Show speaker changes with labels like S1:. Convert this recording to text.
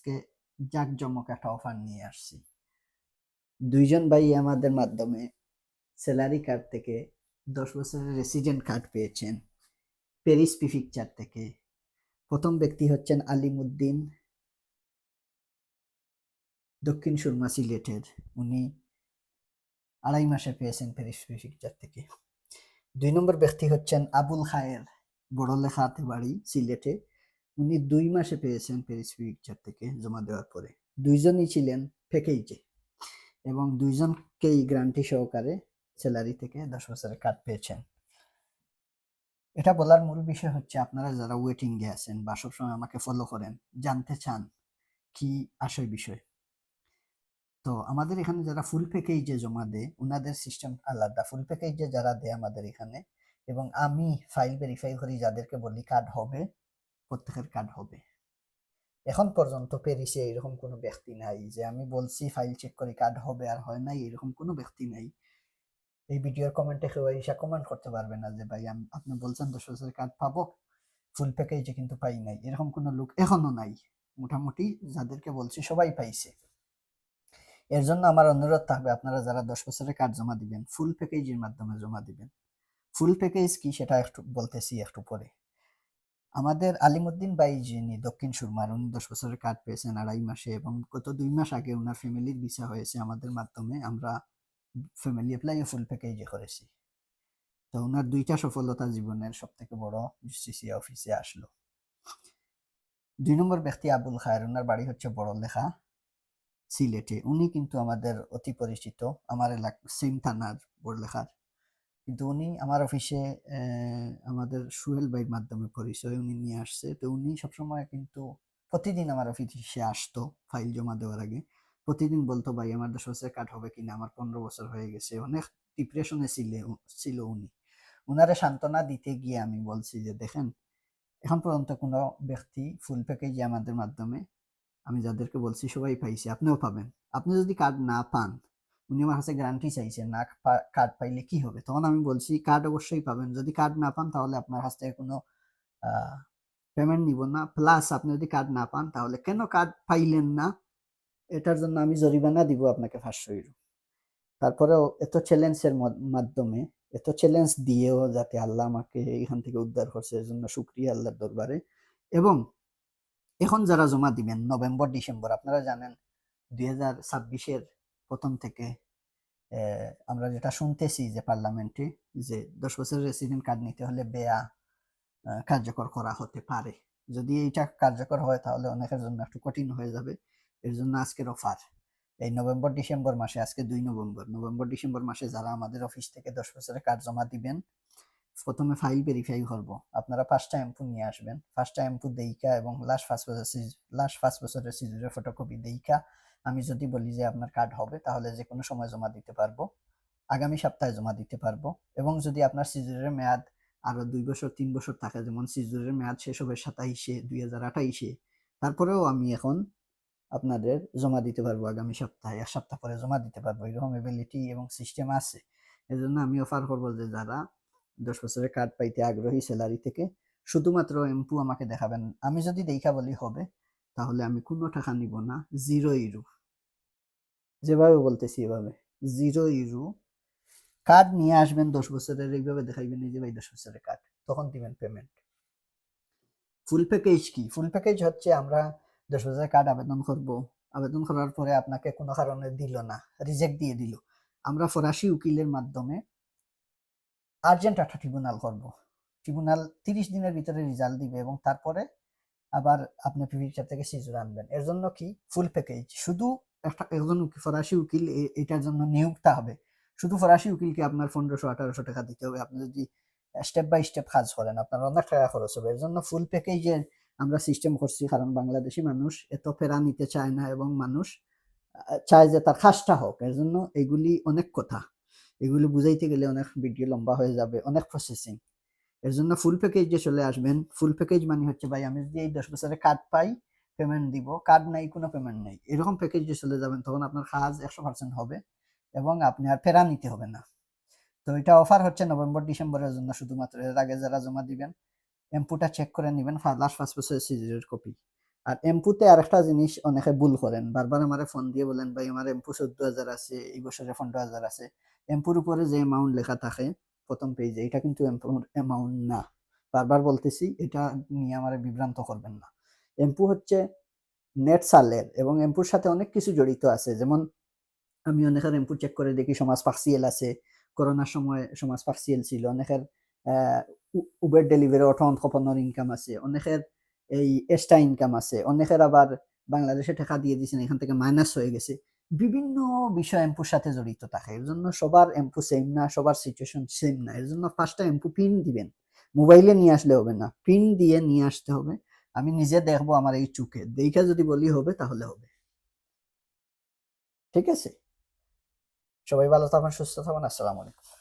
S1: আজকে জাঁকজমক একটা অফার নিয়ে আসছি। দুইজন ভাই আমাদের মাধ্যমে স্যালারি কার্ড থেকে দশ বছরের রেসিডেন্ট কার্ড পেয়েছেন প্যারিস পিফিকচার থেকে। প্রথম ব্যক্তি হচ্ছেন আলিমুদ্দিন, দক্ষিণ সুরমা সিলেটের। উনি আড়াই মাসে পেয়েছেন প্যারিস পিফিকচার থেকে। দুই নম্বর ব্যক্তি হচ্ছেন আবুল খায়ের বড়লেখাতে বাড়ি সিলেটে। উনি দুই মাসে পেয়েছেন প্যারিস পিকচার থেকে জমা দেওয়ার পরে। দুইজনই ছিলেন প্যাকেজে এবং দুইজনকেই গ্রান্টি সহকারে স্যালারি থেকে দশ বছরের কার্ড পেয়েছেন। এটা বলার মূল বিষয় হচ্ছে আপনারা যারা ওয়েটিং এ আছেন বা সবসময় আমাকে ফলো করেন, জানতে চান কি আসল বিষয়। তো আমাদের এখানে যারা ফুল প্যাকেজে জমা দেয় ওনাদের সিস্টেম আলাদা। ফুল প্যাকেজে যারা দেয় আমাদের এখানে এবং আমি ফাইল ভেরিফাই করি যাদেরকে বলি কার্ড হবে প্রত্যেকের কার্ড হবে। এখন পর্যন্ত প্যারিসে এরকম কোনো ব্যক্তি নাই যে আমি বলছি ফাইল চেক করে কার্ড হবে আর হয় নাই এরকম কোনো ব্যক্তি নাই। এই ভিডিওর কমেন্টে কেউ এসে কমেন্ট করতে পারবে না যে, ভাই আপনি বলছেন দশ বছরের কার্ড পাবো ফুল প্যাকেজে কিন্তু পাই নাই। এরকম কোনো লোক এখনও নাই। মোটামুটি যাদেরকে বলছি সবাই পাইছে। এর জন্য আমার অনুরোধ থাকবে আপনারা যারা দশ বছরের কার্ড জমা দিবেন ফুল প্যাকেজের মাধ্যমে জমা দিবেন। ফুল প্যাকেজ কি সেটা একটু বলতেছি একটু পরে। আমাদের আলিমুদ্দিন ভাই যিনি দক্ষিণ সুরমার, উনি দশ বছরের কার্ড পেয়েছেন আড়াই মাসে এবং গত দুই মাস আগে ওনার ফ্যামিলির ভিসা হয়েছে আমাদের মাধ্যমে। আমরা ফ্যামিলি অ্যাপ্লাই ফুল প্যাকেজে করেছি। তো ওনার দুইটা সফলতা জীবনের সব থেকে বড় জিসিসি অফিসে আসলো। দুই নম্বর ব্যক্তি আবুল খায়ের ওনার বাড়ি হচ্ছে বড় লেখা সিলেটে। উনি কিন্তু আমাদের অতি পরিচিত। আমার এলাকা সেম থানার বড়লেখার। কিন্তু উনি আমার অফিসে আমাদের সুহেল ভাইয়ের মাধ্যমে পরিচয় উনি নিয়ে আসছে। তো উনি সবসময় কিন্তু প্রতিদিন আমার অফিসে আসতো ফাইল জমা দেওয়ার আগে। প্রতিদিন বলতো, ভাই, আমার দশ বছরের কাট হবে কিনা? আমার পনেরো বছর হয়ে গেছে। অনেক ডিপ্রেশনে ছিল ছিল উনি। উনারে সান্ত্বনা দিতে গিয়ে আমি বলছি যে, দেখেন, এখন পর্যন্ত কোনো ব্যক্তি ফুল প্যাকেজ আমাদের মাধ্যমে, আমি যাদেরকে বলছি সবাই পাইছি, আপনিও পাবেন। আপনি যদি কার্ড না পান উনি আমার কাছে গ্যারান্টি চাইছেন না কার্ড পাইলে কি হবে? তখন আমি বলছি কার্ড অবশ্যই পাবেন। যদি কার্ড না পান, তাহলে আপনার কাছ থেকে কোনো পেমেন্ট নিব না। প্লাস আপনি যদি কার্ড না পান, তাহলে কেন কার্ড পাইলেন না? এটার জন্য আমি জরিমানা দিব আপনাকে পাঁচশো ইউরো তারপরেও এত চ্যালেঞ্জের মাধ্যমে, এত চ্যালেঞ্জ দিয়েও যাতে আল্লাহ আমাকে এখান থেকে উদ্ধার করছে এর জন্য শুক্রিয়া আল্লাহর দরবারে। এবং এখন যারা জমা দিবেন, নভেম্বর, ডিসেম্বর, আপনারা জানেন, দুই হাজার ছাব্বিশের প্রথম থেকে আমরা যেটা শুনতেছি যে পার্লামেন্টে যে দশ বছরের রেসিডেন্ট কার্ড নিতে হলে বেয়া কার্যকর করা হতে পারে। যদি এইটা কার্যকর হয় তাহলে অনেকের জন্য একটু কঠিন হয়ে যাবে। এর জন্য আজকের অফার এই নভেম্বর, ডিসেম্বর মাসে, আজকে দুই নভেম্বর। নভেম্বর, ডিসেম্বর মাসে যারা আমাদের অফিস থেকে দশ বছরের কার্ড জমা দিবেন, প্রথমে ফাইল ভেরিফাই করব। আপনারা পাঁচটা এমপু নিয়ে আসবেন। পাঁচটা এমপু দেইকা এবং লাস্ট ফার্স্ট বছর লাস্ট পাঁচ বছরের সিজুরের ফটোকপি দেইকা আমি যদি বলি যে আপনার কার্ড হবে, তাহলে যে কোনো সময় জমা দিতে পারব। আগামী সপ্তাহে জমা দিতে পারব। এবং যদি আপনার সিজুরের মেয়াদ আরও দুই বছর, তিন বছর থাকে, যেমন সিজুরের মেয়াদ শেষ হবে সাতাইশে দুই হাজার আঠাইশে, তারপরেও আমি এখন আপনাদের জমা দিতে পারব আগামী সপ্তাহে। এক সপ্তাহ পরে জমা দিতে পারব। এরকম এবিলিটি এবং সিস্টেম আছে। এজন্য আমি অফার করব যে যারা দশ বছরের কার্ড পাইতে আগ্রহী স্যালারি থেকে, শুধুমাত্র এমপু আমাকে দেখাবেন। আমি যদি দেখা বলি হবে তাহলে আমি কোনো টাকা নিব না। Zero euro. যেভাবে বলতেছি এভাবে। জিরো ইরু। কার্ড নিয়ে আসবেন দশ বছরের এইভাবে দেখাইবেন এই যে ভাই দশ বছরের কার্ড তখন দিবেন পেমেন্ট ফুল প্যাকেজ কি? ফুল প্যাকেজ হচ্ছে আমরা দশ বছরের কার্ড আবেদন করব। আবেদন করার পরে আপনাকে কোনো কারণে দিল না রিজেক্ট দিয়ে দিল। আমরা ফরাসি উকিলের মাধ্যমে আর্জেন্ট একটা ট্রিব্যুনাল করব। ট্রিব্যুনাল তিরিশ দিনের ভিতরে রেজাল্ট দিবে এবং তারপরে আবার আপনি পিভিচার থেকে সিজুর আনবেন। এর জন্য কি? ফুল প্যাকেজ শুধু একটা একজন ফরাসি উকিল এটার জন্য নিয়োগটা হবে। শুধু ফরাসি উকিলকে আপনার পনেরোশো, আঠারোশো টাকা দিতে হবে। আপনি যদি স্টেপ বাই স্টেপ কাজ করেন, আপনার অনেক টাকা খরচ হবে। এর জন্য ফুল প্যাকেজের আমরা সিস্টেম করছি। কারণ বাংলাদেশি মানুষ এত ফেরা নিতে চায় না এবং মানুষ চায় যে তার খাসটা হোক। এর জন্য এগুলি অনেক কথা। এগুলি বুঝাইতে গেলে অনেক ভিডিও লম্বা হয়ে যাবে, অনেক প্রসেসিং এর জন্য ফুল প্যাকেজ যে চলে আসবেন। ফুল প্যাকেজ মানে হচ্ছে, ভাই, আমি যদি এই দশ বছরে কার্ড পাই পেমেন্ট দিব। কার্ড নাই, কোনো পেমেন্ট নাই। এরকম প্যাকেজ যে চলে যাবেন, তখন আপনার কাজ একশো পার্সেন্ট হবে এবং আপনি আর ফেরা নিতে হবে না। তো এটা অফার হচ্ছে নভেম্বর, ডিসেম্বরের জন্য শুধুমাত্র। এর আগে যারা জমা দিবেন এমপুটা চেক করে নেবেন লাস্ট পাঁচ বছরের সিজির কপি আর এমপুতে আরেকটা জিনিস অনেকে ভুল করেন। বারবার আমার ফোন দিয়ে বলেন, ভাই, আমার এমপু চোদ্দ হাজার আছে, এই বছরে পনেরো হাজার আছে। এমপুর উপরে যে অ্যামাউন্ট লেখা থাকে প্রথম পেজে এটা কিন্তু অ্যামাউন্ট না। বারবার বলতেছি, এটা নিয়ে আমার বিভ্রান্ত করবেন না। এম্পু হচ্ছে নেট সালের এবং এমপুর সাথে অনেক কিছু জড়িত আছে। যেমন, আমি অনেকের এমপু চেক করে দেখি, সমাজ পার্সিয়েল আছে। করোনার সময় সমাজ পার্সিয়েল ছিল। অনেকের উবের ডেলিভারি অটো অন্ত্রপনের ইনকাম আছে। অনেকের এই এক্সট্রা ইনকাম আছে। অনেকের আবার বাংলাদেশে টাকা দিয়ে দিয়েছেন, এখান থেকে মাইনাস হয়ে গেছে। বিভিন্ন বিষয় এম্পুর সাথে জড়িত থাকে। এর জন্য সবার এম্পু সেম না, সবার সিচুয়েশন সেম না। এর জন্য ফার্স্টটা এম্পু পিন দিবেন। মোবাইলে নিয়ে আসলে হবে না। পিন দিয়ে নিয়ে আসতে হবে। আমি নিজে দেখব আমার এই চুকে। দেখে যদি বলি হবে, তাহলে হবে। ঠিক আছে? সবাই ভালো থাকুন, সুস্থ থাকুন। আসসালামু আলাইকুম।